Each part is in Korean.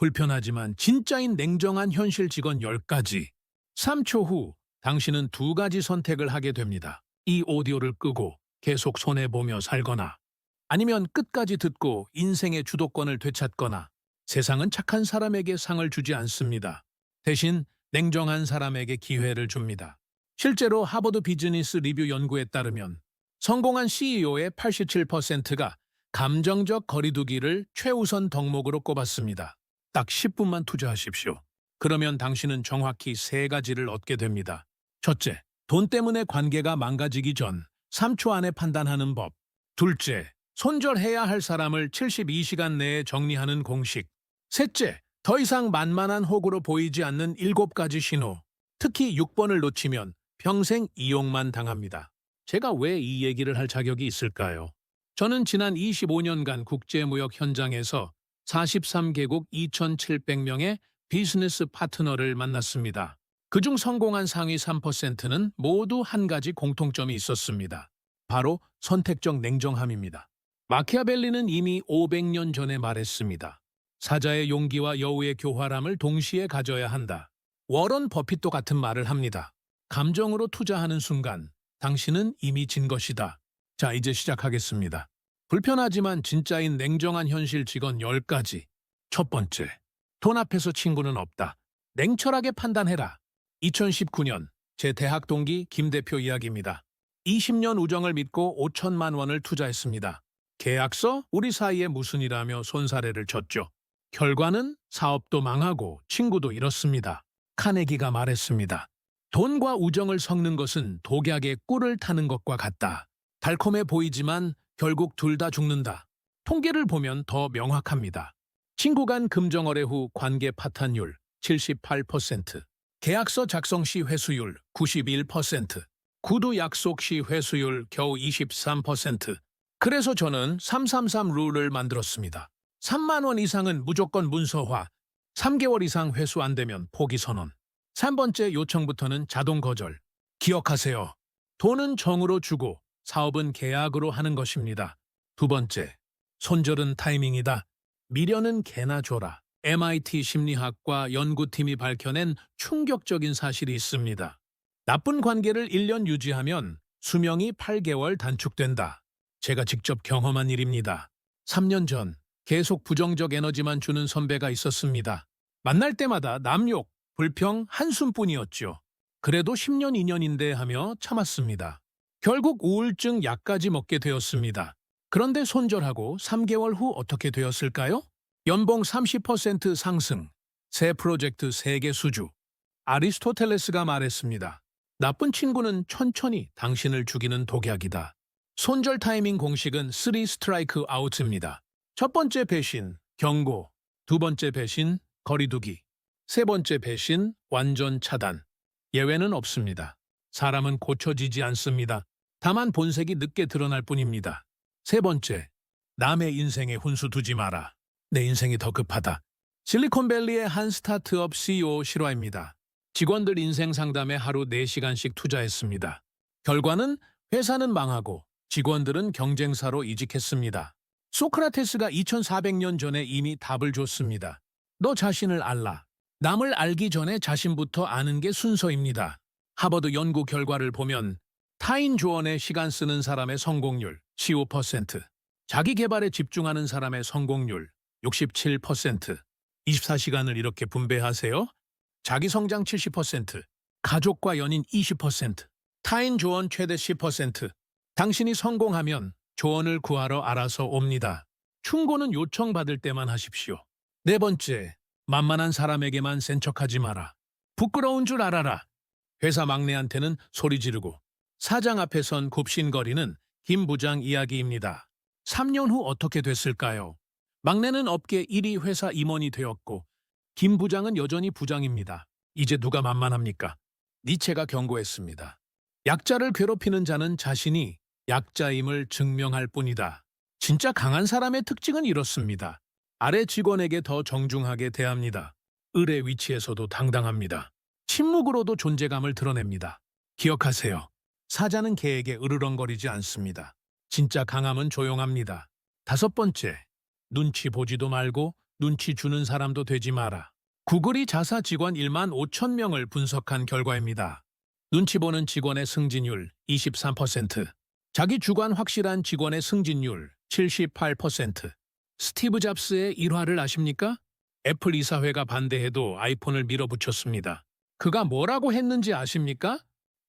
불편하지만 진짜인 냉정한 현실 직원 10가지. 3초 후 당신은 두 가지 선택을 하게 됩니다. 이 오디오를 끄고 계속 손해보며 살거나 아니면 끝까지 듣고 인생의 주도권을 되찾거나 세상은 착한 사람에게 상을 주지 않습니다. 대신 냉정한 사람에게 기회를 줍니다. 실제로 하버드 비즈니스 리뷰 연구에 따르면 성공한 CEO의 87%가 감정적 거리두기를 최우선 덕목으로 꼽았습니다. 딱 10분만 투자하십시오. 그러면 당신은 정확히 세 가지를 얻게 됩니다. 첫째, 돈 때문에 관계가 망가지기 전 3초 안에 판단하는 법. 둘째, 손절해야 할 사람을 72시간 내에 정리하는 공식. 셋째, 더 이상 만만한 호구로 보이지 않는 7가지 신호. 특히 6번을 놓치면 평생 이용만 당합니다. 제가 왜 이 얘기를 할 자격이 있을까요? 저는 지난 25년간 국제무역 현장에서 43개국 2,700명의 비즈니스 파트너를 만났습니다. 그중 성공한 상위 3%는 모두 한 가지 공통점이 있었습니다. 바로 선택적 냉정함입니다. 마키아벨리는 이미 500년 전에 말했습니다. 사자의 용기와 여우의 교활함을 동시에 가져야 한다. 워런 버핏도 같은 말을 합니다. 감정으로 투자하는 순간 당신은 이미 진 것이다. 자, 이제 시작하겠습니다. 불편하지만 진짜인 냉정한 현실 직원 10가지. 첫 번째, 돈 앞에서 친구는 없다. 냉철하게 판단해라. 2019년 제 대학 동기 김 대표 이야기입니다. 20년 우정을 믿고 5천만 원을 투자했습니다. 계약서 우리 사이에 무슨 일하며 손사래를 쳤죠. 결과는 사업도 망하고 친구도 잃었습니다. 카네기가 말했습니다. 돈과 우정을 섞는 것은 독약에 꿀을 타는 것과 같다. 달콤해 보이지만 결국 둘 다 죽는다. 통계를 보면 더 명확합니다. 친구 간 금정거래 후 관계 파탄율 78%, 계약서 작성 시 회수율 91%, 구두 약속 시 회수율 겨우 23%. 그래서 저는 333 룰을 만들었습니다. 3만 원 이상은 무조건 문서화, 3개월 이상 회수 안 되면 포기 선언. 3번째 요청부터는 자동 거절. 기억하세요. 돈은 정으로 주고 사업은 계약으로 하는 것입니다. 두 번째, 손절은 타이밍이다. 미련은 개나 줘라. MIT 심리학과 연구팀이 밝혀낸 충격적인 사실이 있습니다. 나쁜 관계를 1년 유지하면 수명이 8개월 단축된다. 제가 직접 경험한 일입니다. 3년 전 계속 부정적 에너지만 주는 선배가 있었습니다. 만날 때마다 남욕, 불평, 한숨뿐이었죠. 그래도 10년 2년인데 하며 참았습니다. 결국 우울증 약까지 먹게 되었습니다. 그런데 손절하고 3개월 후 어떻게 되었을까요? 연봉 30% 상승, 새 프로젝트 세계 수주. 아리스토텔레스가 말했습니다. 나쁜 친구는 천천히 당신을 죽이는 독약이다. 손절 타이밍 공식은 3 스트라이크 아웃입니다. 첫 번째 배신, 경고. 두 번째 배신, 거리두기. 세 번째 배신, 완전 차단. 예외는 없습니다. 사람은 고쳐지지 않습니다. 다만 본색이 늦게 드러날 뿐입니다. 세 번째, 남의 인생에 훈수 두지 마라. 내 인생이 더 급하다. 실리콘밸리의 한 스타트업 CEO 실화입니다. 직원들 인생 상담에 하루 4시간씩 투자했습니다. 결과는 회사는 망하고 직원들은 경쟁사로 이직했습니다. 소크라테스가 2400년 전에 이미 답을 줬습니다. 너 자신을 알라. 남을 알기 전에 자신부터 아는 게 순서입니다. 하버드 연구 결과를 보면 타인 조언에 시간 쓰는 사람의 성공률 15%, 자기 개발에 집중하는 사람의 성공률 67%, 24시간을 이렇게 분배하세요. 자기 성장 70%, 가족과 연인 20%, 타인 조언 최대 10%. 당신이 성공하면 조언을 구하러 알아서 옵니다. 충고는 요청받을 때만 하십시오. 네 번째, 만만한 사람에게만 센 척하지 마라. 부끄러운 줄 알아라. 회사 막내한테는 소리 지르고 사장 앞에 선 굽신거리는 김 부장 이야기입니다. 3년 후 어떻게 됐을까요? 막내는 업계 1위 회사 임원이 되었고 김 부장은 여전히 부장입니다. 이제 누가 만만합니까? 니체가 경고했습니다. 약자를 괴롭히는 자는 자신이 약자임을 증명할 뿐이다. 진짜 강한 사람의 특징은 이렇습니다. 아래 직원에게 더 정중하게 대합니다. 을의 위치에서도 당당합니다. 침묵으로도 존재감을 드러냅니다. 기억하세요. 사자는 개에게 으르렁거리지 않습니다. 진짜 강함은 조용합니다. 다섯 번째, 눈치 보지도 말고 눈치 주는 사람도 되지 마라. 구글이 자사 직원 1만 5천 명을 분석한 결과입니다. 눈치 보는 직원의 승진율 23%, 자기 주관 확실한 직원의 승진율 78%. 스티브 잡스의 일화를 아십니까? 애플 이사회가 반대해도 아이폰을 밀어붙였습니다. 그가 뭐라고 했는지 아십니까?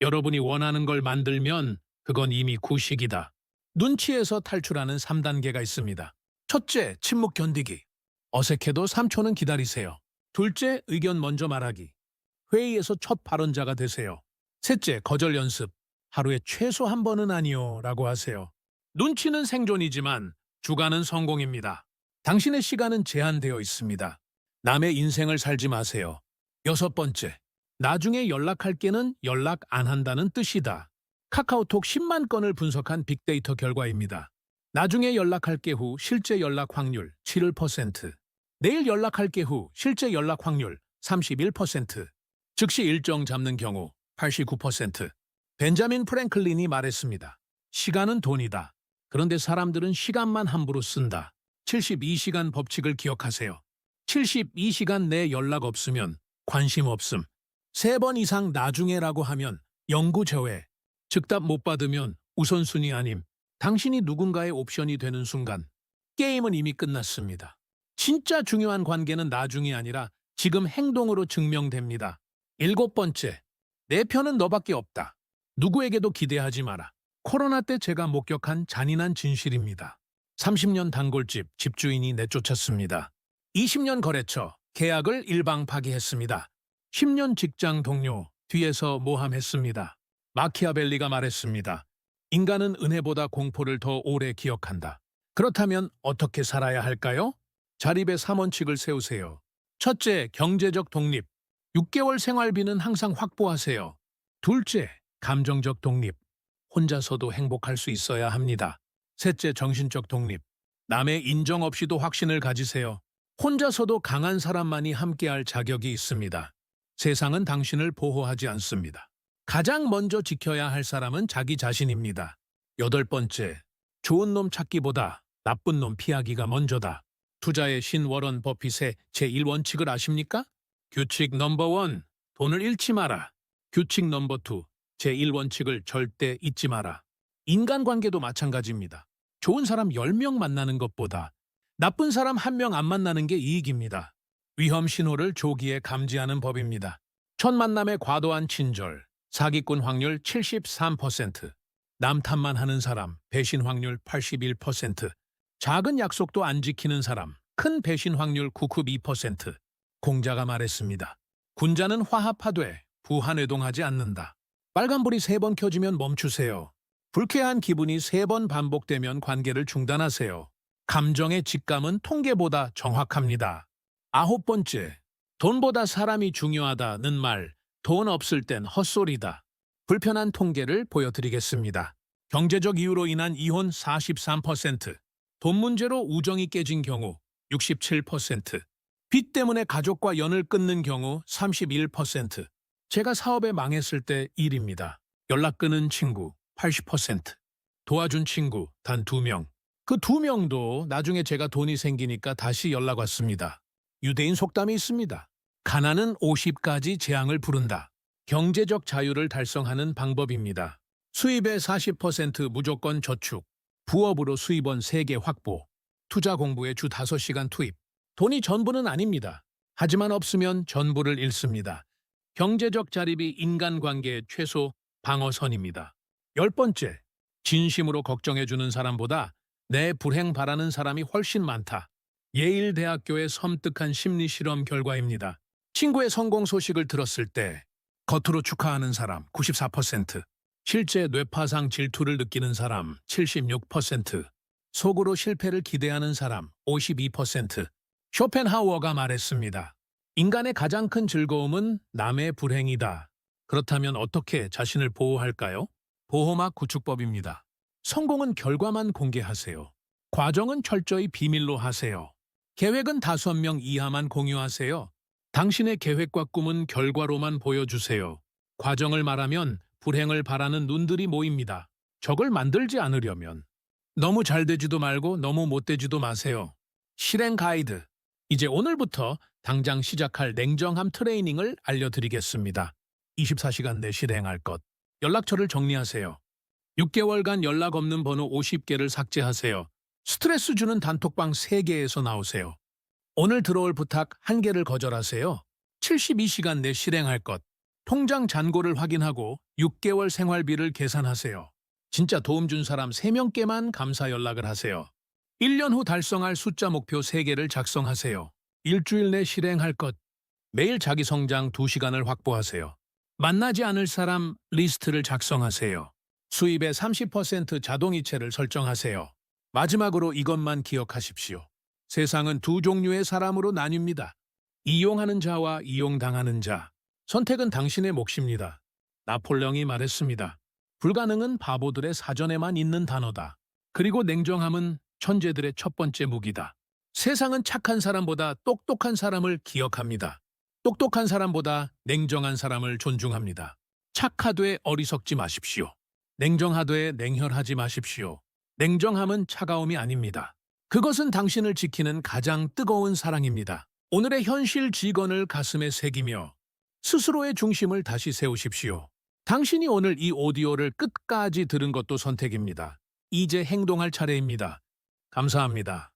여러분이 원하는 걸 만들면 그건 이미 구식이다. 눈치에서 탈출하는 3단계가 있습니다. 첫째, 침묵 견디기. 어색해도 3초는 기다리세요. 둘째, 의견 먼저 말하기. 회의에서 첫 발언자가 되세요. 셋째, 거절 연습. 하루에 최소 한 번은 아니요 라고 하세요. 눈치는 생존이지만 주관은 성공입니다. 당신의 시간은 제한되어 있습니다. 남의 인생을 살지 마세요. 여섯 번째, 나중에 연락할 게는 연락 안 한다는 뜻이다. 카카오톡 10만 건을 분석한 빅데이터 결과입니다. 나중에 연락할 게 후 실제 연락 확률 7%, 내일 연락할 게 후 실제 연락 확률 31%, 즉시 일정 잡는 경우 89%. 벤자민 프랭클린이 말했습니다. 시간은 돈이다. 그런데 사람들은 시간만 함부로 쓴다. 72시간 법칙을 기억하세요. 72시간 내 연락 없으면 관심 없음. 세 번 이상 나중에라고 하면 영구 제외. 즉답 못 받으면 우선순위 아님. 당신이 누군가의 옵션이 되는 순간 게임은 이미 끝났습니다. 진짜 중요한 관계는 나중이 아니라 지금 행동으로 증명됩니다. 일곱 번째, 내 편은 너밖에 없다. 누구에게도 기대하지 마라. 코로나 때 제가 목격한 잔인한 진실입니다. 30년 단골집 집주인이 내쫓았습니다. 20년 거래처 계약을 일방 파기했습니다. 10년 직장 동료 뒤에서 모함했습니다. 마키아벨리가 말했습니다. 인간은 은혜보다 공포를 더 오래 기억한다. 그렇다면 어떻게 살아야 할까요? 자립의 3원칙을 세우세요. 첫째, 경제적 독립. 6개월 생활비는 항상 확보하세요. 둘째, 감정적 독립. 혼자서도 행복할 수 있어야 합니다. 셋째, 정신적 독립. 남의 인정 없이도 확신을 가지세요. 혼자서도 강한 사람만이 함께할 자격이 있습니다. 세상은 당신을 보호하지 않습니다. 가장 먼저 지켜야 할 사람은 자기 자신입니다. 여덟 번째, 좋은 놈 찾기보다 나쁜 놈 피하기가 먼저다. 투자의 신 워런 버핏의 제1원칙을 아십니까? 규칙 넘버 원, 돈을 잃지 마라. 규칙 넘버 투, 제1원칙을 절대 잊지 마라. 인간관계도 마찬가지입니다. 좋은 사람 10명 만나는 것보다 나쁜 사람 한 명 안 만나는 게 이익입니다. 위험 신호를 조기에 감지하는 법입니다. 첫 만남의 과도한 친절, 사기꾼 확률 73%, 남탓만 하는 사람, 배신 확률 81%, 작은 약속도 안 지키는 사람, 큰 배신 확률 92%. 공자가 말했습니다. 군자는 화합하되 부한회동하지 않는다. 빨간불이 세 번 켜지면 멈추세요. 불쾌한 기분이 세 번 반복되면 관계를 중단하세요. 감정의 직감은 통계보다 정확합니다. 아홉 번째, 돈보다 사람이 중요하다는 말, 돈 없을 땐 헛소리다. 불편한 통계를 보여드리겠습니다. 경제적 이유로 인한 이혼 43%, 돈 문제로 우정이 깨진 경우 67%, 빚 때문에 가족과 연을 끊는 경우 31%, 제가 사업에 망했을 때 일입니다. 연락 끊은 친구 80%, 도와준 친구 단 2명. 그두 명도 나중에 제가 돈이 생기니까 다시 연락 왔습니다. 유대인 속담이 있습니다. 가난은 50가지 재앙을 부른다. 경제적 자유를 달성하는 방법입니다. 수입의 40% 무조건 저축, 부업으로 수입원 3개 확보, 투자 공부에 주 5시간 투입. 돈이 전부는 아닙니다. 하지만 없으면 전부를 잃습니다. 경제적 자립이 인간관계의 최소 방어선입니다. 열 번째, 진심으로 걱정해주는 사람보다 내 불행 바라는 사람이 훨씬 많다. 예일 대학교의 섬뜩한 심리 실험 결과입니다. 친구의 성공 소식을 들었을 때 겉으로 축하하는 사람 94%, 실제 뇌파상 질투를 느끼는 사람 76%, 속으로 실패를 기대하는 사람 52%. 쇼펜하우어가 말했습니다. 인간의 가장 큰 즐거움은 남의 불행이다. 그렇다면 어떻게 자신을 보호할까요? 보호막 구축법입니다. 성공은 결과만 공개하세요. 과정은 철저히 비밀로 하세요. 계획은 다섯 명 이하만 공유하세요. 당신의 계획과 꿈은 결과로만 보여주세요. 과정을 말하면 불행을 바라는 눈들이 모입니다. 적을 만들지 않으려면 너무 잘 되지도 말고 너무 못 되지도 마세요. 실행 가이드. 이제 오늘부터 당장 시작할 냉정함 트레이닝을 알려드리겠습니다. 24시간 내 실행할 것. 연락처를 정리하세요. 6개월간 연락 없는 번호 50개를 삭제하세요. 스트레스 주는 단톡방 3개에서 나오세요. 오늘 들어올 부탁 1개를 거절하세요. 72시간 내 실행할 것. 통장 잔고를 확인하고 6개월 생활비를 계산하세요. 진짜 도움 준 사람 3명께만 감사 연락을 하세요. 1년 후 달성할 숫자 목표 3개를 작성하세요. 일주일 내 실행할 것. 매일 자기 성장 2시간을 확보하세요. 만나지 않을 사람 리스트를 작성하세요. 수입의 30% 자동이체를 설정하세요. 마지막으로 이것만 기억하십시오. 세상은 두 종류의 사람으로 나뉩니다. 이용하는 자와 이용당하는 자. 선택은 당신의 몫입니다. 나폴레옹이 말했습니다. 불가능은 바보들의 사전에만 있는 단어다. 그리고 냉정함은 천재들의 첫 번째 무기다. 세상은 착한 사람보다 똑똑한 사람을 기억합니다. 똑똑한 사람보다 냉정한 사람을 존중합니다. 착하되 어리석지 마십시오. 냉정하되 냉혈하지 마십시오. 냉정함은 차가움이 아닙니다. 그것은 당신을 지키는 가장 뜨거운 사랑입니다. 오늘의 현실 직원을 가슴에 새기며 스스로의 중심을 다시 세우십시오. 당신이 오늘 이 오디오를 끝까지 들은 것도 선택입니다. 이제 행동할 차례입니다. 감사합니다.